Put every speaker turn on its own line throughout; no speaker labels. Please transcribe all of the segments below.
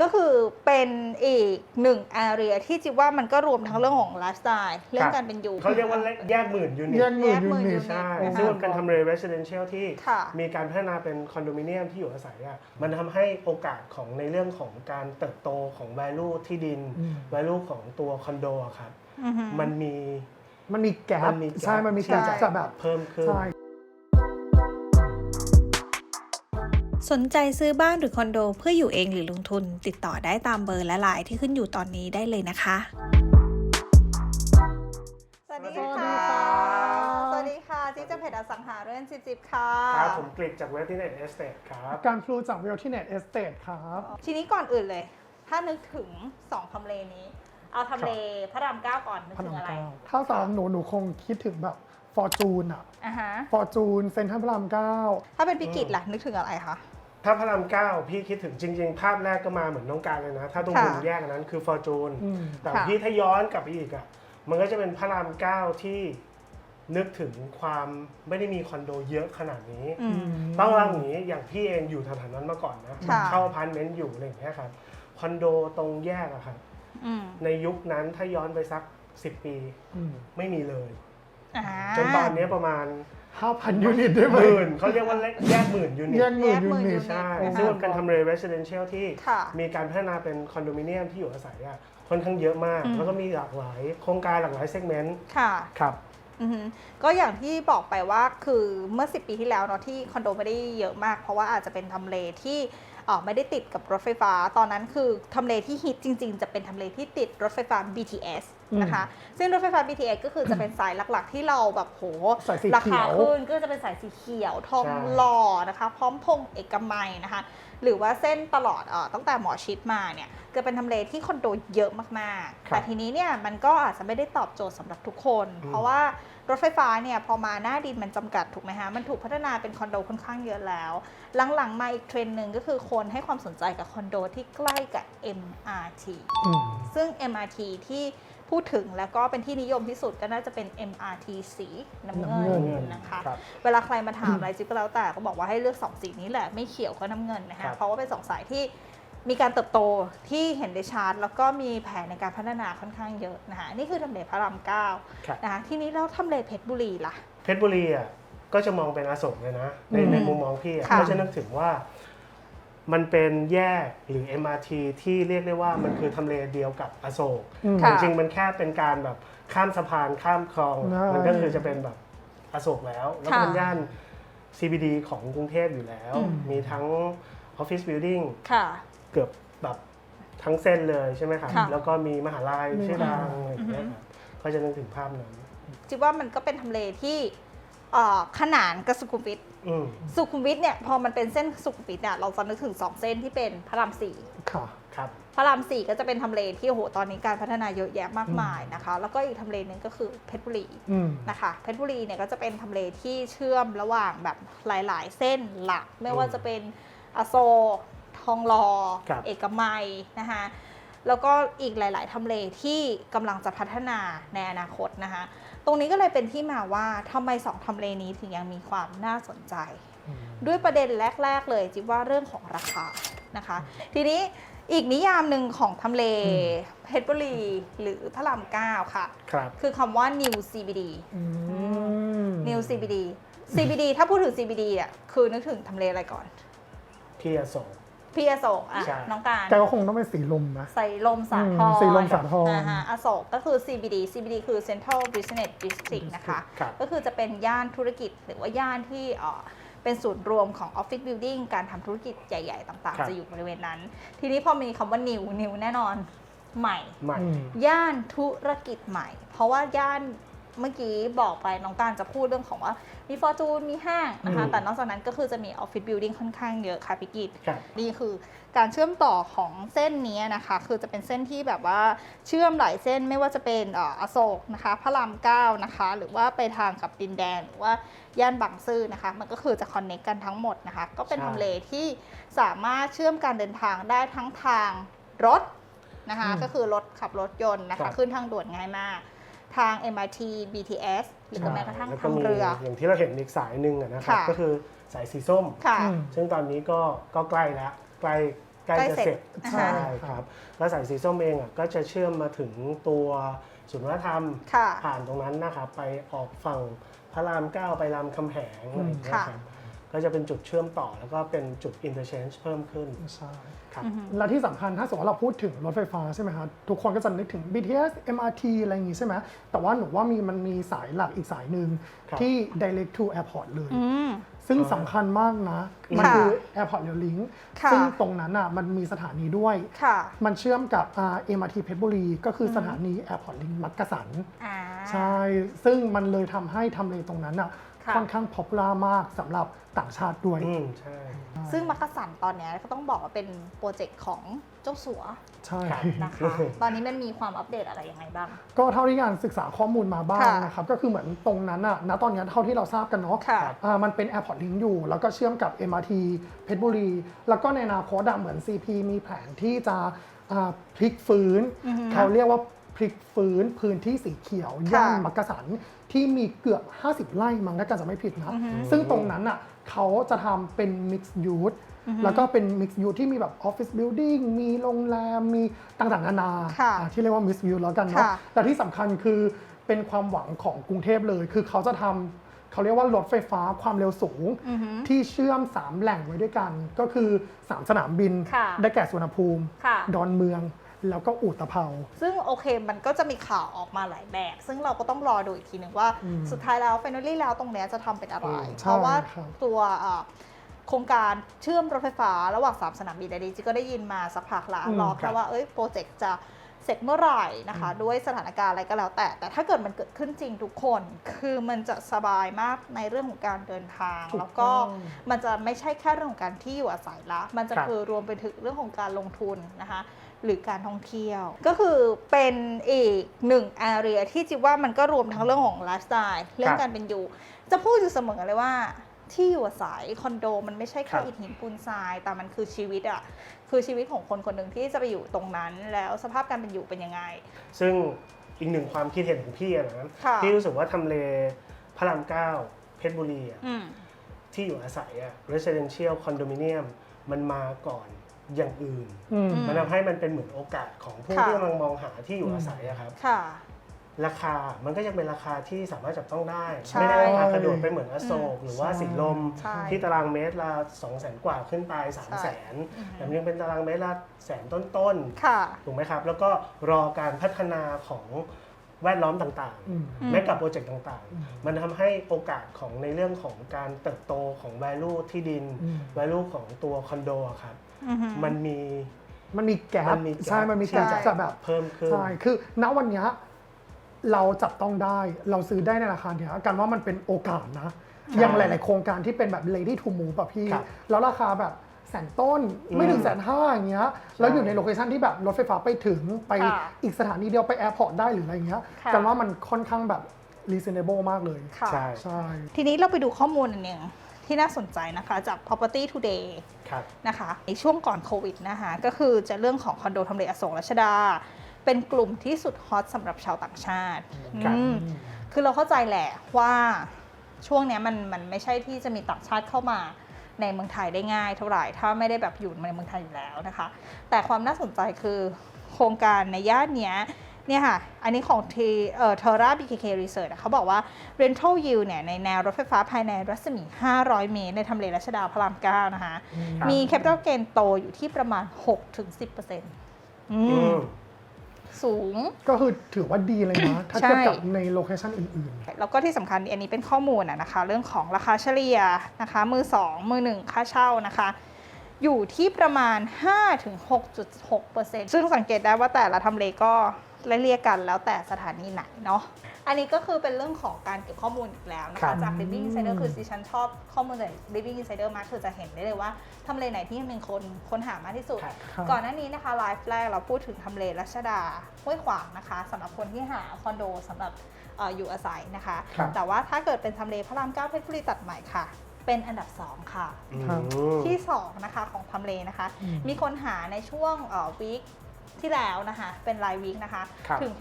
ก็คือเป็นอีกหนึ่ง area ที่จิ๊บว่ามันก็รวมทั้งเรื่องของไลฟ์สไตล์เรื่องการเป็นอยู่
เขาเรียกว่าแยกหมื่นยูนิต
แยกหมื่น
แยกหมื่น
ยูนิ
ยู
ต
นิต
ใช่
โอ้โห
ซึ่งมันเป็นทำเล residential ที่
ค่ะ
มีการพัฒนาเป็นคอนโดมิเนียมที่อยู่อาศัยอะมันทำให้โอกาสของในเรื่องของการเติบโตของ value ที่ดิน
อืม
value ของตัวคอนโดอะครับ
อือฮึ
มันมี
มันมีแก
มั
ป
นมี gap
ใช่ มันมีแกป
ใช่
จะแบบ
เพิ่มขึ้น
ใช่
สนใจซื้อบ้านหรือคอนโดเพื่ออยู่เองหรือลงทุน ติดต่อได้ตามเบอร์และไลน์ที่ขึ้นอยู่ตอนนี้ได้เลยนะคะ สวัสดีค่ะ สวัสดีค่ะจิ๊บจะเพจอสังหาเรื่องจิ๊บจิ๊บค่ะ
ครับผมกริดจากเวสติเน็ตเอสเตครับ
การพลูจากเวลที่เน็ตเอสเตทครับ
ทีนี้ก่อนอื่นเลย ถ้านึกถึงสองทำเลนี้ เอาทำเลพระรามเก้าก่อนนึก
พระ
ถึ
รางม
อะไร
เก้าถ้าสำหรับหนูหนูคงคิดถึงแบบฟอร์จูนอะ
อะฮะ
ฟอร์จูนเซ็นทรัลพระรามเก้า
ถ้าเป็นพิกิจล่ะนึกถึงอะไรคะ
ถ้าพระรามเก้าพี่คิดถึงจริง ๆ ภาพแรกก็มาเหมือนน้องการเลยนะ ถ้าตรง
ค่ะ
มุมแยกอันนั้นคือฟอร์จูน
อืม
แต่
ค่ะ
พี่ถ้าย้อนกลับไปอีกอะมันก็จะเป็นพระรามเก้าที่นึกถึงความไม่ได้มีคอนโดเยอะขนาดนี้
อืม
ต้องเล่าอย่างนี้อย่างพี่เองอยู่แถวๆนั้นมาก่อนนะ
ค่ะ
เข้าอพาร์ตเมนต์อยู่อะไรอย่างเงี้ยครับคอนโดตรงแยกอะครับ
อืม
ในยุคนั้นถ้าย้อนไปสัก10ปี
อืม
ไม่มีเลย
อ่า
จนตอนนี้ประมาณ
ห้าพันยูนิตได้ไห
ห
ม
มื่นเขาเรียกว่าแยกหมื่นยูนิต
แยกหมื่น
แยกหมื่
ยู
น
นิ
ยู
ต
นิต
ใช่
โอ้โห
ซึ่งมันเป็นทำเล residential ที่
ค่ะ
มีการพัฒนาเป็นคอนโดมิเนียมที่อยู่อาศัยอะค่อนข้างเยอะมาก
อืม
แล้วก็มีหลากหลายโครงการหลากหลายเซกเมนต์
ค่ะ
ครับ
อือฮึก็อย่างที่บอกไปว่าคือเมื่อ 10 ปีที่แล้วเนาะที่คอนโดไม่ได้เยอะมาก เพราะว่าอาจจะเป็นทำเลที่เอ่อไม่ได้ติดกับรถไฟฟ้า ตอนนั้นคือทำเลที่ฮิตจริง ๆ จะเป็นทำเลที่ติดรถไฟฟ้า BTS นะคะ ซึ่งรถไฟฟ้า BTS ก็คือจะเป็นสายหลักๆ ที่เราแบบโห
สายสี
รา
เขี
คา
ยว
ขึ้นก็จะเป็นสายสีเขียวทอง
ใช่
หล่อนะคะ พร้อมพงษ์เอกมัยนะคะ หรือว่าเส้นตลอดเออตั้งแต่หมอชิดมาเนี่ยจะเป็นทำเลที่คอนโดเยอะมากๆ
ครับ
แต่ทีนี้เนี่ยมันก็อาจจะไม่ได้ตอบโจทย์สำหรับทุกคน
อืม
เพราะว่ารถไฟฟ้าเนี่ยพอมาหน้าดินมันจำกัดถูกไหมฮะมันถูกพัฒนาเป็นคอนโดค่อนข้างเยอะแล้ว หลังๆมาอีกเทรนด์หนึ่งก็คือคนให้ความสนใจกับคอนโดที่ใกล้กับ MRT
อืม
ซึ่ง MRT ที่ พูดถึงแล้วก็เป็นที่นิยมที่สุดก็น่าจะเป็น MRT สีน้ำเงิ
น้ำเงิ
น
น
นะคะ
ครับ
เวลาใครมาถามอะไรจิ๊บก็แล้วแต่ก็บอกว่าให้เลือกสองสีนี้แหละไม่เขียวก็น้ำเงินนะ
ครั
คะ
บ
เพราะว่าเป็นสองสายที่มีการเติบโตที่เห็นได้ชัดแล้วก็มีแผนในการพัฒนาค่อนข้างเยอะนะคะนี่คือทำเลพระรามเก้า
ครับ
นะคะทีนี้แล้วทำเลเพชรบุรีล่ะ
เพชรบุรีอะก็จะมองเป็นอโศกเลยนะใน
อืม
ในมุมมองพี่อะ
ค่ะ
ก็จะนึกถึงว่า มันเป็นแยกหรือ MRT ที่เรียกได้ว่ามันคือทำเลเดียวกับอโศก
อืม
ค่ะ
จริงๆมันแค่เป็นการแบบข้ามสะพานข้ามคลอง
ใช่
มันก็คือจะเป็นแบบอโศกแล้ว แล้วก็
ค่ะ
เป็นย่าน CBD ของกรุงเทพอยู่แล้ว
อืม
มีทั้ง Office Building
ค่ะ
เกือบแบบทั้งเส้นเลยใช่ไหมครับ
ค่ะ
แล้วก็มีมหาลัย
มี
ชื่อดัง
มหาลัย
อะไรอย่างเงี้ยครับก็จะนึกถึงภาพนั้น
จิ๊บว่ามันก็เป็นทำเลที่เอ่อขนานกับสุขุมวิท
อืม
สุขุมวิทเนี่ยพอมันเป็นเส้นสุขุมวิทเนี่ยเราจะนึกถึงสองเส้นที่เป็นพระรามสี่
ค่ะ
ครับ
พระรามสี่ก็จะเป็นทำเลที่โอ้โหตอนนี้การพัฒนาเยอะแยะมากมายนะคะ แล้วก็อีกทำเลหนึ่งก็คือเพชรบุรี
อืม
นะคะเพชรบุรีเนี่ยก็จะเป็นทำเลที่เชื่อมระหว่างแบบหลาย ๆ เส้นหลัก ไม่ว่าจะเป็นอโศกทองหล่อ
ครับ
เอกมัยนะคะแล้วก็อีกหลาย ๆทำเลที่กำลังจะพัฒนาในอนาคตนะคะ ตรงนี้ก็เลยเป็นที่มาว่าทำไมสองทำเลนี้ถึงยังมีความน่าสนใจ ด้วยประเด็นแรก ๆ เลยจิ๊บว่าเรื่องของราคานะคะ ทีนี้อีกนิยามหนึ่งของทำเล
อืม
เพชรบุรีหรือพระรามเก้าค่ะ
ครับ
คือคำว่า new CBD
อืม
new CBD CBD ถ้าพูดถึง CBD อะคือนึกถึงทำเลอะไรก่อน
ที่อโศก
พี่อโศกอะ
ใช่
น้องการ
แต่ก็คงต้องเป็นสีลมนะ
ใส่ลมสาท
อื
ร
มสีลมสาทร
นะฮะอโศกก็คือ CBD CBD คือ Central Business District นะคะ
ครับ
ก็คือจะเป็นย่านธุรกิจหรือว่าย่านที่เอ่อเป็นศูนย์รวมของออฟฟิศบิลดิ่งการทำธุรกิจใหญ่ๆ ต่าง
ครับ
ๆ จะอยู่บริเวณนั้น ทีนี้พอมีคำว่า new new แน่นอนใหม่
ใหม่
อืม
ย่านธุรกิจใหม่ เพราะว่าย่าน เมื่อกี้บอกไปน้องการจะพูดเรื่องของว่ามีฟอร์จูนมีห้างนะคะ
อืม
แต่นอกจากนั้นก็คือจะมีออฟฟิศบิลดิ่งค่อนข้างเยอะค่ะพี่กิต
ครับ
นี่คือการเชื่อมต่อของเส้นนี้นะคะ คือจะเป็นเส้นที่แบบว่าเชื่อมหลายเส้นไม่ว่าจะเป็นเอ่ออโศกนะคะ พระรามเก้านะคะ หรือว่าไปทางกับดินแดนหรือว่าย่านบางซื่อนะคะ มันก็คือจะคอนเน c กกันทั้งหมดนะคะ ก็เป็น
ใช่
ทำเลที่สามารถเชื่อมการเดินทางได้ทั้งทางรถนะคะ
อืม
ก็คือรถขับรถยนต์นะ
ครั
คะ
บ
ขึ้นทางด่วนง่ายมาก ทาง MRT BTS หรือแม้กระทั่ง
แล้วก็
ทาง
มี
เรือ
อย่างที่เราเห็นอีกสายหนึ่งอะนะครับ
ค่ะ
ก็คือสายสีส้ม
ค่ะ
อืม
ซึ่งตอนนี้ก็ก็ใกล้แล้วใกล้ใกล้
ใกล้
จะ
เสร็จ
เสร็จ
อ่า
ใช่ครับแล้วสายสีส้มเองอะก็จะเชื่อมมาถึงตัวศูนย์วัฒนธรรม
ค่ะ
ผ่านตรงนั้นนะครับไปออกฝั่งพระรามเก้าไปรามคำแหงอะไรอย่างเงี้ย
ค่ะ
ครับก็จะเป็นจุดเชื่อมต่อแล้วก็เป็นจุด interchange เพิ่มขึ้น
ใช่
ครับ
อือฮึ
และที่สำคัญถ้าสมมติว่าเราพูดถึงรถไฟฟ้าใช่ไหมคะทุกคนก็จะนึกถึง BTS MRT อะไรอย่างงี้ใช่ไหมแต่ว่าหนูว่ามีมันมีสายหลักอีกสายหนึ่ง
ครับ
ที่ direct to airport เลย
อืม
ซึ่ง
อ่า
สำคัญมากนะ มัน
ค่ะ
คือ Airport Rail Link
ค่ะ
ซึ่งตรงนั้นอะมันมีสถานีด้วย
ค่ะ
มันเชื่อมกับอ่า MRT เพชรบุรี ก็คือสถานี Airport Link มักกะสัน
อ่า
ใช่ ซึ่งมันเลยทำให้ทำเลตรงนั้นอะ
ค่ะ
ค่อนข้าง popular มากสำหรับต่างชาติด้วย
อืมใช่
ซึ่งมักกะสันตอนเนี้ยก็ต้องบอกว่าเป็นโปรเจกต์ของเจ้าสัว
ใช่
ครับ
นะคะ ตอนนี้มันมีความอัปเดตอะไรยังไงบ้าง
ก็เท่าที่งานศึกษาข้อมูลมาบ้าง
ค่ะ
นะครับ ก็คือเหมือนตรงนั้นอะณตอนนี้เท่าที่เราทราบกันเนาะ
ค่ะ
อ่ามันเป็น Airport Link อยู่ แล้วก็เชื่อมกับ MRT เพชรบุรี แล้วก็ในอนาคตอะเหมือน CP มีแผนที่จะอ่าพลิกฟื้น
อือฮึ
เขาเรียกว่าพลิกฟื้นพื้นที่สีเขียว
ค่ะ
ย่านมักกะสันที่มีเกือบ 50 ไร่มั้งถ้าเกิดจะไม่ผิดนะ
อือฮึ
ซึ่งตรงนั้นอะเขาจะทำเป็น Mixed Use
อือฮึ
แล้วก็เป็น Mixed Use ที่มีแบบ Office Building มีโรงแรม มีต่างๆนานา
ค่ะ
อ่าที่เรียกว่า Mixed Use แล้วกันเนาะ
ค่ะ
แต่ที่สำคัญคือเป็นความหวังของกรุงเทพเลย คือเขาจะทำเขาเรียกว่ารถไฟฟ้าความเร็วสูง
อือฮึ
ที่เชื่อม 3 แหล่งไว้ด้วยกัน ก็คือ 3 สนามบิน
ค่ะ
ได้แก่สุวรรณภูมิ
ค่ะ
ดอนเมือง แล้วก็อู่ตะเภา
ซึ่งโอเคมันก็จะมีข่าวออกมาหลายแบบ ซึ่งเราก็ต้องรอดูอีกทีหนึ่งว่า
อืม
สุดท้ายแล้ว f i n a l แล้วตรงเนี้ยจะทำเป็นอะไร
อืม
ใช่
เพราะว่า
ครับ
ตัวเอ่อ โครงการเชื่อมรถไฟฟ้าระหว่าง 3 สนามบินดีจีก็ได้ยินมาสักพักละ
อืม
รอ
ครั
แค่
บ
ว่าเอ้ยโปรเจกต์จะเสร็จเมื่อไหร่นะคะ ด้วยสถานการณ์อะไรก็แล้วแต่ แต่ถ้าเกิดมันเกิดขึ้นจริงทุกคน คือมันจะสบายมากในเรื่องของการเดินทาง
ถูก
แล้วก็
ต้อง
มันจะไม่ใช่แค่เรื่องของการที่อยู่อาศัยละ มันจะ
ครับ
คือรวมไปถึงเรื่องของการลงทุนนะคะหรือการท่องเที่ยว ก็คือเป็นอีกหนึ่งแอเรียที่จิบว่ามันก็รวมทั้งเรื่องของไลฟ์สไตล์เรื่องการเป็นอยู่ จะพูดอยู่เสมอเลยว่า ที่อยู่อาศัยคอนโดมันไม่ใช่แค่
ครับ
อิฐหินปูนทราย แต่มันคือชีวิตอะคือชีวิตของคนคนหนึ่งที่จะไปอยู่ตรงนั้น แล้วสภาพการเป็นอยู่เป็นยังไง
ซึ่งอีกหนึ่งความคิดเห็นของพี่อะนะ
ค่ะ
พี่รู้สึกว่าทำเลพระรามเก้าเพชรบุรีอะ
อืม
ที่อยู่อาศัยอะ residential condominium มันมาก่อนอย่างอื่น
อืม
อื
มันทำให้มันเป็นเหมือนโอกาสของผู้
ค่ะ
ที่กำลังมองหาที่อยู่อาศัยอะครับ
ค่ะ
ราคามันก็ยังเป็นราคาที่สามารถจับต้องได้
ใช่
ไม่ได้ราคากระโดดไปเหมือนอโศกหรือว่า
ใช่
สีลม
ใช่
ที่ตารางเมตรละ2 0 0 0 0 0กว่าขึ้นไป 3 0 0 0 0 0
อือฮึ
แต่มันยังเป็นตารางเมตรละแสนต้น
ค่ะ
ๆถูกไหมครับ แล้วก็รอการพัฒนาของแวดล้อมต่าง
อืม
อืม
ๆแม้กับโปรเจกต์ต่าง
อืม
ๆมันทำให้โอกาสของในเรื่องของการเติบโตของ value ที่ดิน
อืม
value ของตัวคอนโดอะครับ
อือฮึ
มันมี
มันมีแก
มั
ป
นมี gap
ใช่ มันมีแกป
ใช่
จะแบบ
เพิ่มขึ้น
ใช่ คือณวันเนี้ย เราจับต้องได้เราซื้อได้ในราคาเนี้ยกันว่ามันเป็นโอกาสนะ
ใช่
อย่างหลาย ๆ โครงการที่เป็นแบบ ready to move แบบพี่
ครับ
แล้วราคาแบบแสนต้นไม่ถึง
อืม
แสนห้าอย่างเงี้ยแล้วอยู่ในโลเคชันที่แบบรถไฟฟ้าไปถึงไป
ค่ะ
อีกสถานีเดียวไปแอร์พอร์ตได้หรืออะไรเงี้ย
ค่ะ
กันว่ามันค่อนข้างแบบ reasonable มากเลย
ค่ะ
ใช่
ใช่
ทีนี้เราไปดูข้อมูลอันหนึ่งที่น่าสนใจนะคะ จาก property today
ครับ
นะคะในช่วงก่อนโควิดนะคะ ก็คือจะเรื่องของคอนโดทำเลอโศกรัชดา เป็นกลุ่มที่สุดฮอตสำหรับชาวต่างชาติ
ครับ
อืมคือเราเข้าใจแหละว่าช่วงเนี้ยมันมันไม่ใช่ที่จะมีต่างชาติเข้ามาในเมืองไทยได้ง่ายเท่าไหร่ ถ้าไม่ได้แบบอยู่ในเมืองไทยอยู่แล้วนะคะ แต่ความน่าสนใจคือโครงการในย่านเนี้ยเนี่ยค่ะ อันนี้ของทีเอ่อ Terra BKK Research อะเขาบอกว่า rental yield เนี่ยในแนวรถไฟฟ้าภายในรัศมี 500 เมตร ในทำเลรัชดาพระราม 9 นะคะ
ครับ
มี capital gain โตอยู่ที่ประมาณ 6-10%อื
อื
ม
ม
สูง
ก็คือถือว่าดีเลยนะ ถ้า
ใช่
เทียบกับในโลเคชันอื่น
แล้วก็ที่สำคัญอันนี้เป็นข้อมูลอะนะคะ เรื่องของราคาเฉลี่ยนะคะ มือ 2 มือ 1 ค่าเช่านะคะ อยู่ที่ประมาณ 5-6.6%ซึ่งสังเกตได้ว่าแต่ละทำเลก็ ไล่เรียกกันแล้วแต่สถานีไหนเนาะอันนี้ก็คือเป็นเรื่องของการเก็บข้อมูลอีกแล้วนะ
ครั
คะ
บ
จาก Living Insider คือดิฉันชอบข้อมูลจาก Living Insider มากคือจะเห็นได้เลยว่าทำเลไหนที่มีคนค้นหามากที่สุด
ครับ
ครับ
ก่อนหน้านี้นะคะไลฟ์แรกเราพูดถึงทำเลรัชดาห้วยขวางนะคะสำหรับคนที่หาคอนโดสำหรับเอออยู่อาศัยนะคะ
ครับ
แต่ว่าถ้าเกิดเป็นทำเลพระรามเก้าเพชรบุรีตัดใหม่ค่ะ เป็นอันดับ 2 ค่ะ
ครับ
อืม
ที่ 2 นะคะของทำเลนะคะ
อืม
มีคนหาในช่วงวีค ที่แล้วนะคะเป็นรายวีคนะคะ
ครับ
ถึง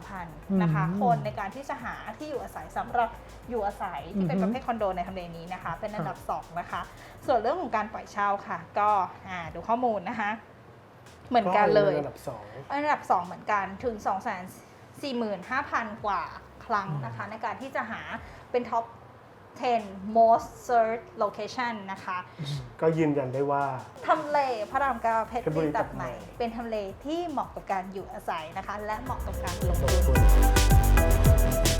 62,000นะคะ
อืม
คนในการที่จะหาที่อยู่อาศัยสำหรับอยู่อาศัยที่เป็น
อื
ป
อฮึ
ระเภทคอนโดในทำเลนี้นะคะ เป็นอันดับ2นะคะ ส่วนเรื่องของการปล่อยเช่าค่ะ ก็อ่าดูข้อมูลนะคะ เหมือนกันเลย
ก็อันดับสอง
อันดับ 2 เหมือนกันถึง 2 4 5 0 0 0 กว่าครั้งนะคะ ในการที่จะหาเป็นท็อป 10 most searched location นะคะ
ก็ยืนยันได้ว่า
ทำเลพระรามเก้าเพชร
เพชรบุ
บุ
รี
รี
ตั
ตั
ด
ด
ให
ให
ม่
ม่ เป็นทำเลที่เหมาะกับการอยู่อาศัยนะคะ และเหมาะกับการลง
ลง
ทุน
ทุน